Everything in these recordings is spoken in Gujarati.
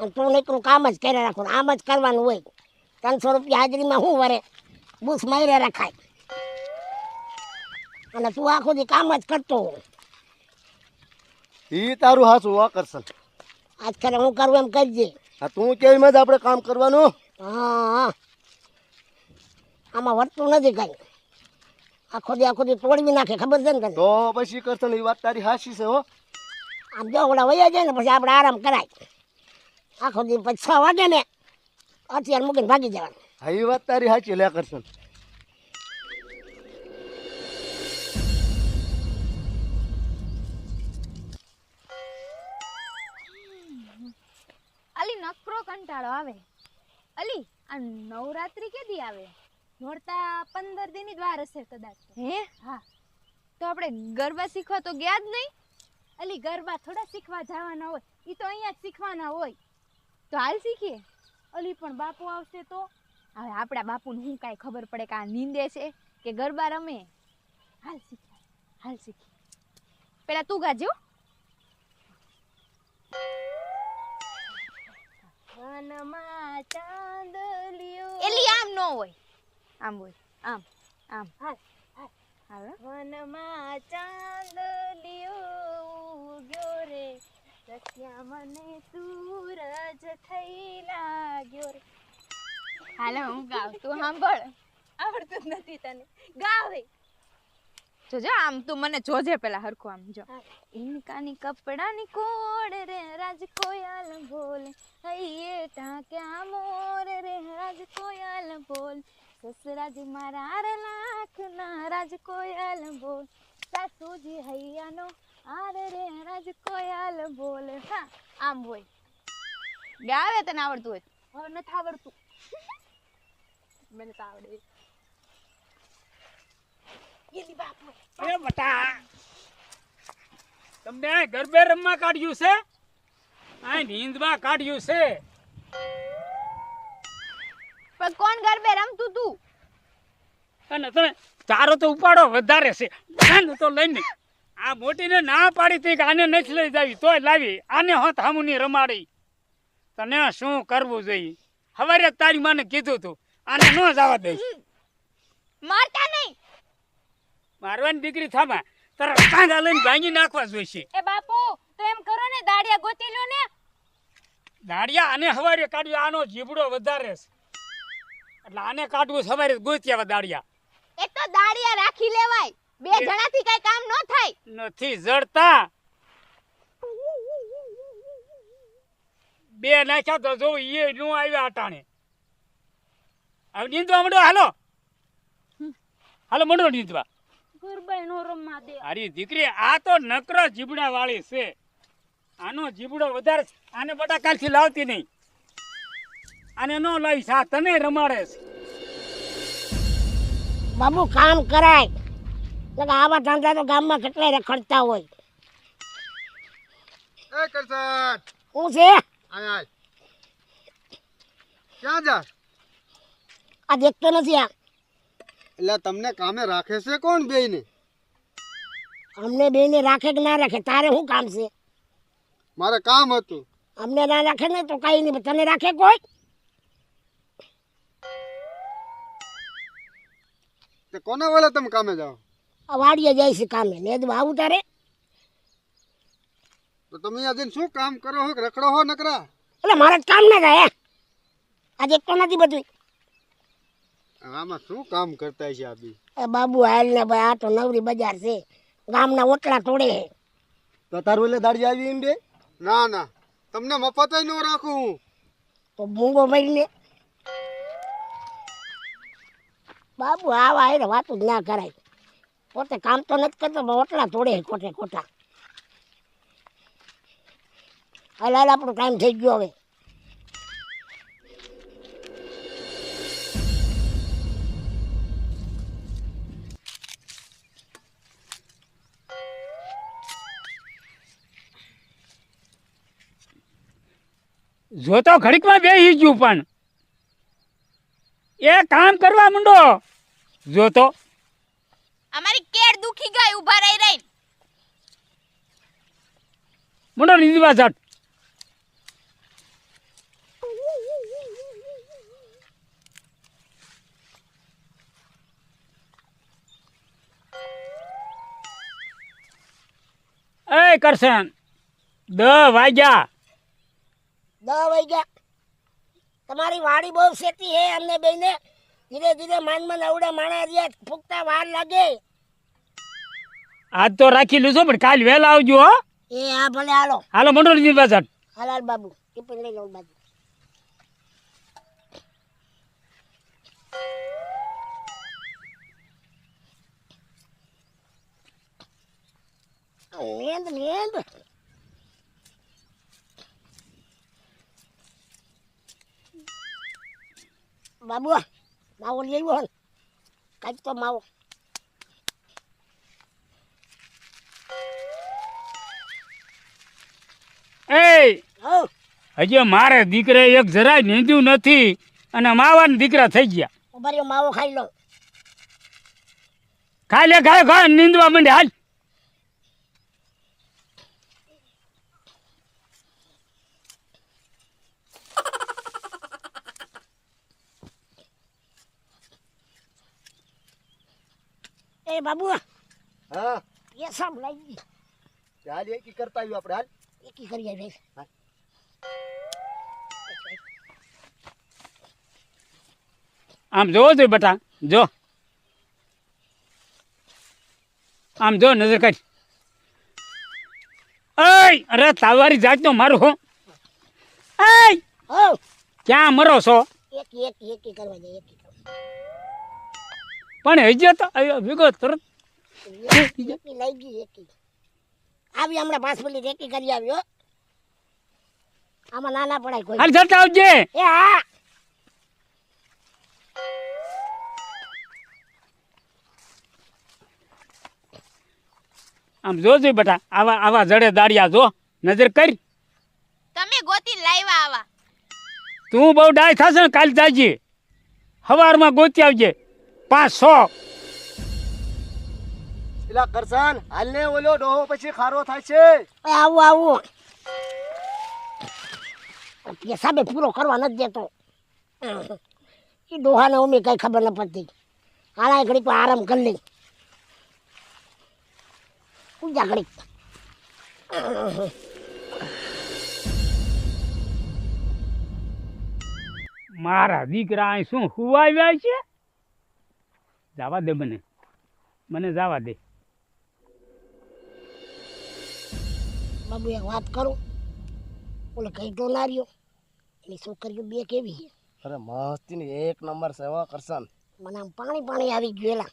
અને તું નીકળું કામ જ કરી રાખું. આમ જ કરવાનું હોય. ત્રણસો રૂપિયા હાજરીમાં શું વરે? બુસ માર્યા રખાય. અને તું આખો દી કામ જ કરતો હોય. ઈ તારું હાસું કરશન આજ ખરે હું કરું એમ કરજે. આ તું એમ જ આપણે કામ કરવાનું? હા. હા આમાં વર્તું નથી કઈ. આખો દી આખો દી તોડવી નાખે ખબર છે ને તને? તો પછી કરશે એ વાત તારી હાસી છે હો. આમ જો ઓલા વયા જાય ને પછી આપણે આરામ કરાય. આખો દી પછી છ વાગે ને અત્યારે મૂકીને ભાગી જવાનું. હા એ વાત તારી સાચી લે કરશન. અલી નકરો કંટાળો આવે. અલી આ નવરાત્રી કેદી આવે? નોરતા પંદર દિન જ વાર હશે કદાચ. હે? હા. તો આપણે ગરબા શીખવા તો ગયા જ નહીં? અલી ગરબા થોડા શીખવા જવાના હોય. એ તો અહીંયા જ શીખવાના હોય. તો હાલ શીખીએ. અલી પણ બાપુ આવશે તો. હવે આપણા બાપુને શું કાંઈ ખબર પડે કે આ નીંદે છે કે ગરબા રમે. હાલ શીખીએ હાલ શીખીએ. પેલા તું ગાજો વનમાં ચાંદલિયો એલી આમ નો હોય. આમ હોય. આમ આમ. હાલ હાલ. વનમાં ચાંદલિયો રસ્યા મને સૂરજ થઈ લાગ્યો રે. હાલો હું ગાવ તું સાંભળ. આવડતું જ નથી તને. ગાવ હે. આમ તું મને જોજે પેલા હરખું આમ જો. ઇનકાની કપડાની કોડ રે રાજ કોયાલ બોલ. હૈયે ટાક્યા મોર રે રાજ કોયાલ બોલ. સસરાજ મારા રે લાખ ના રાજ કોયાલ બોલ. સાસુજી હૈયાનો આર રે રાજ કોયાલ બોલે. હા આમ હોય. ગાવે તને આવડતું હોય? હવે નથી આવડતું. મને તો આવડે. એલી બાપ એ બટા તમને આ ગરબે રમવા કાઢ્યું છે? આ નીંદવા કાઢ્યું છે? પણ કોણ ગરબે રમતું તું? અને તમે તારો તો ઉપાડો વધારે છે. તો લઈને. આ મોટીને ના પાડી તી કે આને નથી લઈ જાવી તોય લાવી. આને હોત હામુની રમાડી. તને શું કરવું જોઈએ? હવારે તારી માને કીધું તું. આને ન જવા દઈશ મારતા નહીં. મારવાની દીકરી થામા. તારા કાંગા લઈને ભાંગી નાખવા જોઈશે. એ બાપુ તો એમ કરો ને દાડિયા ગોતી લ્યો ને. દાડિયા આને હવારે કાઢ્યો આનો જીબડો વધારે છે. એટલે આને કાઢવું સવારે ગોત્યા દાડિયા. એક તો દાડિયા રાખી લેવાય. બે એ- જણાથી કઈ કામ ન થાય. નથી જડતા. બે નાખ્યા તો જો એ નું આવ્યા અટાણે. હવે નીંદવા મંડો હાલો. હાલો મંડો નીંદવા. ગુરબાઈ નો રમવા દે. અરે દીકરી આ તો નકરો જીબડા વાળી છે. આનો જીબડો વધારે આને બટા કાલથી લાવતી નહીં. આને નો લાવીશ આ તને રમાડે છે. બાબુ કામ કરાય. એટલે આવા ધંધા તો ગામમાં કેટલા રખડતા હોય. એ કરશન હું છે? આય આય. ક્યાં જા? આ દેખતો નથી આ. એટલે તમને કામે રાખે છે કોણ બેયને? અમને બેને રાખે કે ના રાખે? તારે શું કામ છે? મારે કામ હતું. અમને ના રાખે ને તો કઈ નહીં તને રાખે કોઈ? તે કોના વાળા તમે કામે જાઓ? આ વાડીએ જાય છે કામે. ને તો આવું તારે? તો તમે આજે શું કામ કરો હો? રખડો હો નકરા? એટલે મારે જ કામ ના થાય એક તો નથી બધું આમાં શું કામ કરતા છે આ બી? એ બાબુ હાલ ને ભાઈ આ તો નવરી બજાર છે. ગામના ઓટલા તોડે હે તો તારું એટલે દાડી આવી એમ બે? ના ના. તમને મફત ન રાખું હું. તો મૂંગો મરીને બાબુ, આવા એને વાતું જ ના કરાય. પોતે કામ તો નથી કરતો, પણ ઓટલા તોડે ખોટે ખોટા. હાલ હાલ, આપણો ટાઈમ થઈ ગયો હવે. જોતો ઘડીકમાં બે ગયું પણ. એ કામ કરવા માંડો. જો તો. અમારી કેર દુખી ગઈ ઊભા રહી રહી. મંડો નિધિવા જટ એ કરશન દ વાગ્યા. દ વાગ્યા. તમારી વાડી બહુ શેતી હે અમને બેને ધીરે ધીરે માનમાં નવડા માણા રહ્યા ફૂકતા વાર લાગે. આજ તો રાખી લીધો પણ કાલ વહેલા આવજો હો. એ હા ભલે હાલો. હાલો મંડળજી પાછળ હાલાલ બાબુ ટીપી લઈ લઉં બાજુ. લેન્ડ નીંદ. બાબુ માવો લઈ આવ્યો હન કાંઈક તો માવો એ હો હજી મારે દીકરે એક જરાય નીંદ્યું નથી અને માવાના દીકરા થઈ ગયા. ઊભા રહ્યો માવો ખાઈ લો. ખાઈ લે ખાય ખાય નીંદવા માંડે હાલ. એ બાબુ હા? એ સબ લઈ હાલ એકી કરતા આવ્યું આપણે હાલ? એકી કરી આવી આમ જોવો જોઈએ બેટા જો. આમ જો નજર કાઢ. અય અરે તાવારી જાતનો મારું હો. અય હો. ક્યાં મરો છો? એક એક એક કરવા દે એકી પણ હજી તો અયો ભેગો તરત. લઈ ગઈ એકી આવી હમણાં મિનિટ એકી કરી આવ્યો આમાં નાના પડાય કોઈ. હાલ જતા આવજે. એ હા. આમ જોજો બેટા આવા આવા જડે દાડિયા જો નજર કરી. તમે ગોતી લાવ્યા આવા. તું બહુ ડાય થશે ને કાલ જાજે. સવારમાં ગોતી આવજે. પાંચ સો પેલા કરસાન હાલ ઓલો ડોહો પછી ખારો થાય છે. એ આવું આવું. એ સાબે પૂરો કરવા નથી દેતો. એ ડોહાને અમે કઈ ખબર ન પડતી. હાલા ઘડીક પણ આરામ કરી લઈ. પૂજા ઘડીક. મારા દીકરા અહીં શું હુવાવ્યા છે? જવા દે મને. મને જવા દે. બાબુ એક વાત કરું? ઓલો કઈ તો લાર્યો. એની છોકરીઓ બે કેવી છે? અરે મસ્તી ની એક નંબર સેવા હો મને આમ પાણી પાણી આવી ગયેલા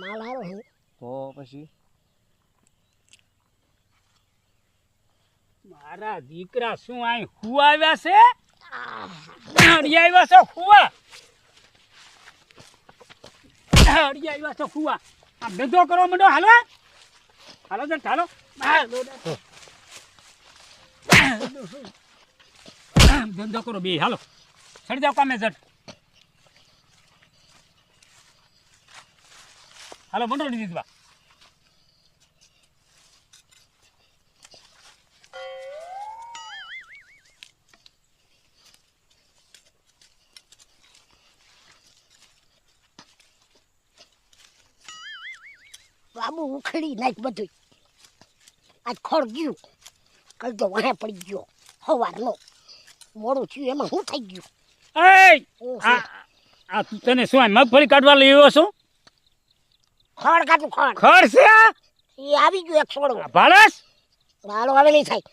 માલ હારો હે તો પછી? મારા દીકરા શું આય હુવા આવ્યા છે? અડી આવ્યા છે હુવા? અડી આવ્યા છે હુવા આ ધંધો કરો મંડો, હાલો હાલો જટ હાલો. ધંધો કરો બે, હાલો. ચડી જાઓ કામે, જટ. હાલો બાબુ ઉખડી નાખ બધું આજ ખોળ ગયું. કઈ તો વાહે પડી ગયો. સવારનો મોડું થયું એમાં શું થઈ ગયું? એ આ તને શું આ મગફળી કાઢવા લઈ આવ્યો છું? ખોળ કાઢું ખોળ. ખર છે એ આવી ગયું એક છોડો. ભાળસ ભાળો હવે નહીં થાય.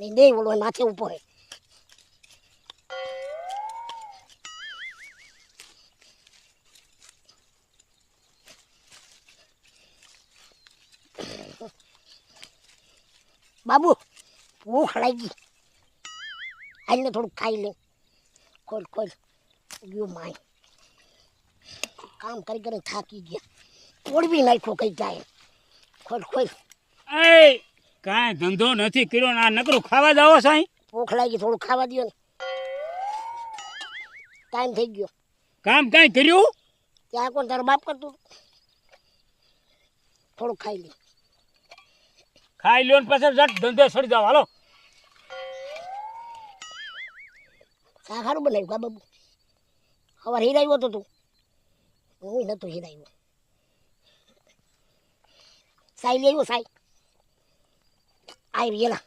નહીં નહીં બોલો માથે ઉપર હે. બાબુ ભૂખ લાગી. આઈને થોડું ખાઈ લે. ખોલ ખોલ. ગયું માય. કામ કરી કરી થાકી ગયા. તોડવી નાખ્યો કઈ જાય ખોલ ખોલ. એય કાંઈ ધંધો નથી કર્યો આ નકરું ખાવા જાવો સાઈ? ભૂખ લાગી થોડું ખાવા દો ને. ટાઈમ થઈ ગયો. કામ કાંઈ કર્યું? ત્યાં કોણ તારો બાપ કરતું થોડું ખાઈ લે. ખાઈ લ્યો ને પછી જટ ધંધે છોડી જાવ હાલો. આ સારું બનાવ્યું કા બાબુ. હવાર હિરાયું હતું તું. હું નતું હિરાયું સાઈ લેવું સાઈ. આવી ગયેલા